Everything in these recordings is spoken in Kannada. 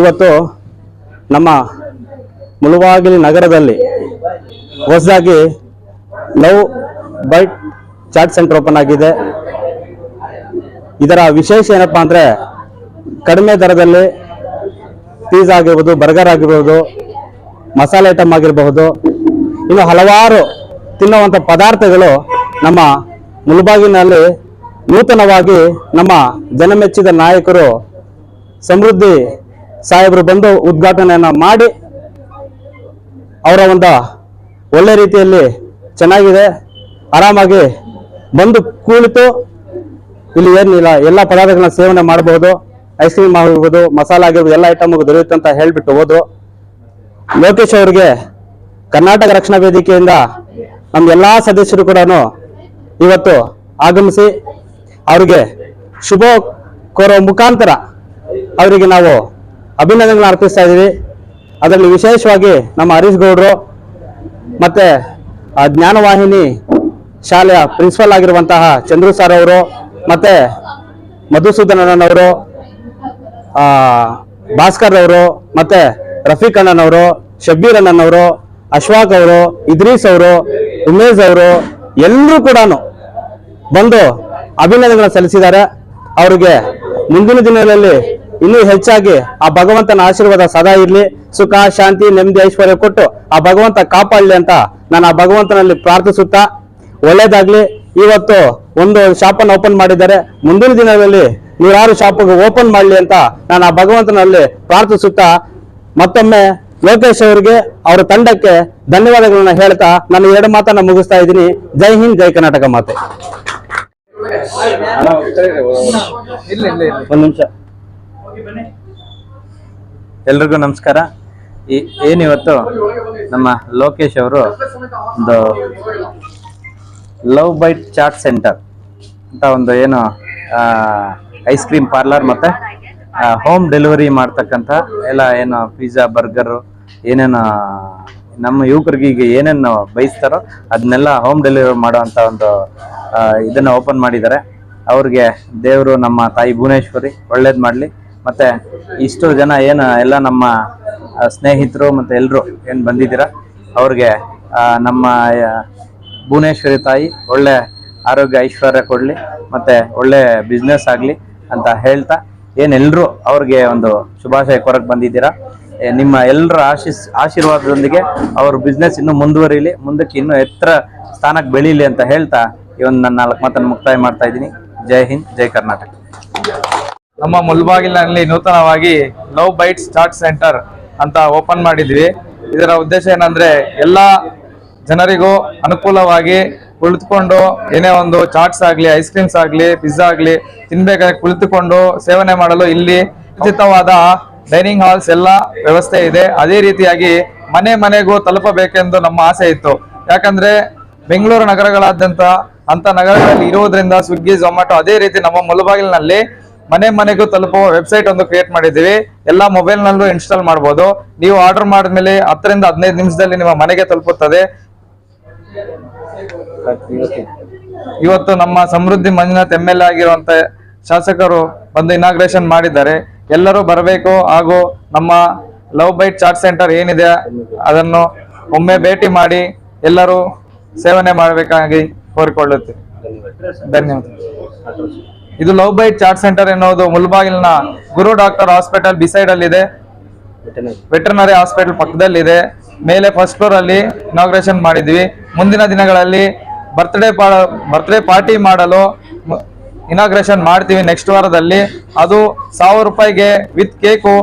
ಇವತ್ತು ನಮ್ಮ ಮುಳುವಾಗಿಲಿ ನಗರದಲ್ಲಿ ಹೊಸದಾಗಿ love bite chat centre open ಆಗಿದೆ. ಇದರ ವಿಶೇಷ ಏನಪ್ಪಾ ಅಂದ್ರೆ ಕಡಿಮೆ ದರದಲ್ಲಿ ಪೀಝಾ ಆಗಿರ್ಬೋದು ಬರ್ಗರ್ ಆಗಿರ್ಬೋದು, ಮಸಾಲೆ ಐಟಮ್ ಆಗಿರಬಹುದು, ಇನ್ನು ಹಲವಾರು ತಿನ್ನುವಂಥ ಪದಾರ್ಥಗಳು ನಮ್ಮ ಮುಳುಬಾಗಿಲಿನಲ್ಲಿ ನೂತನವಾಗಿ ನಮ್ಮ ಜನಮೆಚ್ಚಿದ ನಾಯಕರು ಸಮೃದ್ಧಿ ಸಾಹೇಬರು ಬಂದು ಉದ್ಘಾಟನೆಯನ್ನ ಮಾಡಿ ಅವರ ಒಂದು ಒಳ್ಳೆ ರೀತಿಯಲ್ಲಿ ಚೆನ್ನಾಗಿದೆ. ಆರಾಮಾಗಿ ಬಂದು ಕುಳಿತು ಇಲ್ಲಿ ಏನಿಲ್ಲ ಎಲ್ಲ ಪದಾರ್ಥಗಳನ್ನ ಸೇವನೆ ಮಾಡಬಹುದು. ಐಸ್ ಕ್ರೀಮ್ ಆಗಿರ್ಬೋದು, ಮಸಾಲ ಆಗಿರ್ಬೋದು, ಎಲ್ಲ ಐಟಮ್ ದೊರೆಯುತ್ತೆ ಅಂತ ಹೇಳ್ಬಿಟ್ಟು ಹೋದ್ರು. ಲೋಕೇಶ್ ಅವರಿಗೆ ಕರ್ನಾಟಕ ರಕ್ಷಣಾ ವೇದಿಕೆಯಿಂದ ನಮ್ಮ ಎಲ್ಲಾ ಸದಸ್ಯರು ಕೂಡ ಇವತ್ತು ಆಗಮಿಸಿ ಅವರಿಗೆ ಶುಭ ಕೋರೋ ಮುಖಾಂತರ ಅವರಿಗೆ ನಾವು ಅಭಿನಂದನೆಗಳನ್ನ ಅರ್ಪಿಸ್ತಾ ಇದ್ದೀವಿ. ಅದರಲ್ಲಿ ವಿಶೇಷವಾಗಿ ನಮ್ಮ ಹರೀಶ್ ಗೌಡರು ಮತ್ತು ಜ್ಞಾನವಾಹಿನಿ ಶಾಲೆಯ ಪ್ರಿನ್ಸಿಪಲ್ ಆಗಿರುವಂತಹ ಚಂದ್ರು ಸರ್ ಅವರು ಮತ್ತು ಮಧುಸೂದನನವರು ಆ, ಭಾಸ್ಕರ್ ಅವರು ಮತ್ತು ರಫೀಕ್ ಅಣ್ಣನವರು ಶಬ್ಬೀರ್ ಅಣ್ಣನವರು ಅಶ್ವಾಕ್ ಅವರು, ಇದ್ರೀಸ್ ಅವರು, ಉಮೇಶ್ ಅವರು ಎಲ್ಲರೂ ಕೂಡ ಬಂದು ಅಭಿನಂದನೆಗಳನ್ನು ಸಲ್ಲಿಸಿದ್ದಾರೆ. ಅವರಿಗೆ ಮುಂದಿನ ದಿನಗಳಲ್ಲಿ ಇನ್ನೂ ಹೆಚ್ಚಾಗಿ ಆ ಭಗವಂತನ ಆಶೀರ್ವಾದ ಸದಾ ಇರಲಿ ಸುಖ ಶಾಂತಿ ನೆಮ್ಮದಿ ಐಶ್ವರ್ಯ ಕೊಟ್ಟು ಆ ಭಗವಂತ ಕಾಪಾಡಲಿ ಅಂತ ನಾನು ಆ ಭಗವಂತನಲ್ಲಿ ಪ್ರಾರ್ಥಿಸುತ್ತಾ ಒಳ್ಳೇದಾಗ್ಲಿ. ಇವತ್ತು ಒಂದು ಶಾಪ್ ಅನ್ನು ಓಪನ್ ಮಾಡಿದ್ದಾರೆ. ಮುಂದಿನ ದಿನಗಳಲ್ಲಿ ನೂರಾರು ಶಾಪ್ ಓಪನ್ ಮಾಡಲಿ ಅಂತ ನಾನು ಆ ಭಗವಂತನಲ್ಲಿ ಪ್ರಾರ್ಥಿಸುತ್ತಾ ಮತ್ತೊಮ್ಮೆ ಲೋಕೇಶ್ ಅವರಿಗೆ ಅವರ ತಂಡಕ್ಕೆ ಧನ್ಯವಾದಗಳನ್ನ ಹೇಳ್ತಾ ನಾನು ಎರಡು ಮಾತನ್ನ ಮುಗಿಸ್ತಾ ಇದ್ದೀನಿ. ಜೈ ಹಿಂದ್ ಜೈ ಕರ್ನಾಟಕ ಮಾತೆ. ಒಂದ್ ನಿಮಿಷ. ಎಲ್ರಿಗೂ ನಮಸ್ಕಾರ. ಈ ಏನಿವತ್ತು ನಮ್ಮ ಲೋಕೇಶ್ ಅವರು ಒಂದು ಲವ್ ಬೈಟ್ ಚಾಟ್ ಸೆಂಟರ್ ಅಂತ ಒಂದು ಏನು ಐಸ್ ಕ್ರೀಮ್ ಪಾರ್ಲರ್ ಮತ್ತೆ ಹೋಮ್ ಡೆಲಿವರಿ ಮಾಡ್ತಕ್ಕಂಥ ಎಲ್ಲ ಏನು ಪಿಜ್ಜಾ, ಬರ್ಗರು, ಏನೇನು, ನಮ್ಮ ಯುವಕರಿಗೆ ಈಗ ಏನೇನು ಬಯಸ್ತಾರೋ ಅದನ್ನೆಲ್ಲ ಹೋಮ್ ಡೆಲಿವರಿ ಮಾಡೋವಂಥ ಒಂದು ಇದನ್ನು ಓಪನ್ ಮಾಡಿದ್ದಾರೆ. ಅವ್ರಿಗೆ ದೇವರು, ನಮ್ಮ ತಾಯಿ ಭುವನೇಶ್ವರಿ ಒಳ್ಳೇದು ಮಾಡಲಿ. ಮತ್ತೆ ಇಷ್ಟು ಜನ ಏನು ಎಲ್ಲ ನಮ್ಮ ಸ್ನೇಹಿತರು ಮತ್ತೆ ಎಲ್ಲರೂ ಏನು ಬಂದಿದ್ದೀರಾ? ಅವ್ರಿಗೆ ನಮ್ಮ ಭುವನೇಶ್ವರಿ ತಾಯಿ ಒಳ್ಳೆ ಆರೋಗ್ಯ ಐಶ್ವರ್ಯ ಕೊಡಲಿ, ಮತ್ತೆ ಒಳ್ಳೆ ಬಿಸ್ನೆಸ್ ಆಗಲಿ ಅಂತ ಹೇಳ್ತಾ ಏನೆಲ್ಲರೂ ಅವ್ರಿಗೆ ಒಂದು ಶುಭಾಶಯ ಕೊರಕ್ ಬಂದಿದ್ದೀರಾ? ನಿಮ್ಮ ಎಲ್ಲರ ಆಶೀಸ್, ಆಶೀರ್ವಾದದೊಂದಿಗೆ ಅವ್ರ ಬಿಸ್ನೆಸ್ ಇನ್ನೂ ಮುಂದುವರಿಲಿ, ಮುಂದಕ್ಕೆ ಇನ್ನೂ ಎತ್ತರ ಸ್ಥಾನಕ್ಕೆ ಬೆಳೀಲಿ ಅಂತ ಹೇಳ್ತಾ ಈ ಒಂದು ನನ್ನ ನಾಲ್ಕು ಮಾತನ್ನು ಮುಕ್ತಾಯ ಮಾಡ್ತಾ ಇದ್ದೀನಿ. ಜೈ ಹಿಂದ್, ಜೈ ಕರ್ನಾಟಕ. ನಮ್ಮ ಮುಲ್ಬಾಗಿಲಿನಲ್ಲಿ ನೂತನವಾಗಿ ಲವ್ ಬೈಟ್ ಸ್ಟಾರ್ಟ್ ಸೆಂಟರ್ ಅಂತ ಓಪನ್ ಮಾಡಿದ್ವಿ. ಇದರ ಉದ್ದೇಶ ಏನಂದ್ರೆ ಎಲ್ಲ ಜನರಿಗೂ ಅನುಕೂಲವಾಗಿ ಕುಳಿತುಕೊಂಡು ಏನೇ ಒಂದು ಚಾಟ್ಸ್ ಆಗಲಿ, ಐಸ್ ಕ್ರೀಮ್ಸ್ ಆಗಲಿ, ಪಿಜ್ಜಾ ಆಗಲಿ, ತಿನ್ಬೇಕಾದ್ರೆ ಕುಳಿತುಕೊಂಡು ಸೇವನೆ ಮಾಡಲು ಇಲ್ಲಿ ಉಚಿತವಾದ ಡೈನಿಂಗ್ ಹಾಲ್ಸ್ ಎಲ್ಲ ವ್ಯವಸ್ಥೆ ಇದೆ. ಅದೇ ರೀತಿಯಾಗಿ ಮನೆ ಮನೆಗೂ ತಲುಪಬೇಕೆಂದು ನಮ್ಮ ಆಸೆ ಇತ್ತು. ಯಾಕಂದ್ರೆ ಬೆಂಗಳೂರು ನಗರಗಳಾದ್ಯಂತ ಅಂತ ನಗರಗಳಲ್ಲಿ ಇರುವುದರಿಂದ ಸ್ವಿಗ್ಗಿ, ಝೊಮ್ಯಾಟೊ ಅದೇ ರೀತಿ ನಮ್ಮ ಮುಳುಬಾಗಿಲಿನಲ್ಲಿ ಮನೆ ಮನೆಗೂ ತಲುಪುವ ವೆಬ್ಸೈಟ್ ಒಂದು ಕ್ರಿಯೇಟ್ ಮಾಡಿದ್ದೀವಿ. ಎಲ್ಲ ಮೊಬೈಲ್ ನಲ್ಲೂ ಇನ್ಸ್ಟಾಲ್ ಮಾಡಬಹುದು ನೀವು ಆರ್ಡರ್ ಮಾಡಿದ್ಮೇಲೆ ಹತ್ತರಿಂದ ಹದಿನೈದು ನಿಮಿಷದಲ್ಲಿ ನಿಮ್ಮ ಮನೆಗೆ ತಲುಪುತ್ತದೆ. ಇವತ್ತು ನಮ್ಮ Samruddhi Manjunath M L A ಆಗಿರುವಂತ ಶಾಸಕರು ಬಂದು ಇನಾಗ್ರೇಷನ್ ಮಾಡಿದ್ದಾರೆ. ಎಲ್ಲರೂ ಬರಬೇಕು ಹಾಗೂ ನಮ್ಮ ಲವ್ ಬೈಟ್ ಚಾಟ್ ಸೆಂಟರ್ ಏನಿದೆ ಅದನ್ನು ಒಮ್ಮೆ ಭೇಟಿ ಮಾಡಿ ಎಲ್ಲರೂ ಸೇವನೆ ಮಾಡಬೇಕಾಗಿ ಕೋರಿಕೊಳ್ಳುತ್ತೆ ಧನ್ಯವಾದ. ಇದು ಲವ್ ಬೈಟ್ ಚಾಟ್ ಸೆಂಟರ್ ಎನ್ನುವುದು ಮುಲ್ಬಾಗಿಲ್ನ ಗುರು ಡಾಕ್ಟರ್ ಹಾಸ್ಪಿಟಲ್ ಬಿಸೈಡ್ ಅಲ್ಲಿ ಇದೆ ವೆಟರ್ನರಿ ಹಾಸ್ಪಿಟಲ್ ಪಕ್ಕದಲ್ಲಿದೆ. ಮೇಲೆ ಫಸ್ಟ್ ಫ್ಲೋರ್ ಅಲ್ಲಿ ಇನಾಗ್ರೇಷನ್ ಮಾಡಿದ್ವಿ. ಮುಂದಿನ ದಿನಗಳಲ್ಲಿ ಬರ್ತ್ಡೇ ಬರ್ತ್ಡೇ ಪಾರ್ಟಿ ಮಾಡಲು ಇನಾಗ್ರೇಷನ್ ಮಾಡ್ತೀವಿ ನೆಕ್ಸ್ಟ್ ವಾರದಲ್ಲಿ. ಅದು ಸಾವಿರ ರೂಪಾಯಿಗೆ ವಿತ್ ಕೇಕು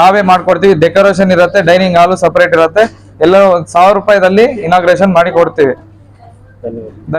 ನಾವೇ ಮಾಡ್ಕೊಡ್ತೀವಿ. ಡೆಕೋರೇಷನ್ ಇರುತ್ತೆ ಡೈನಿಂಗ್ ಹಾಲು ಸಪರೇಟ್ ಇರುತ್ತೆ. ಎಲ್ಲರೂ ಸಾವಿರ ರೂಪಾಯಿದಲ್ಲಿ ಇನಾಗ್ರೇಷನ್ ಮಾಡಿ ಕೊಡ್ತೀವಿ.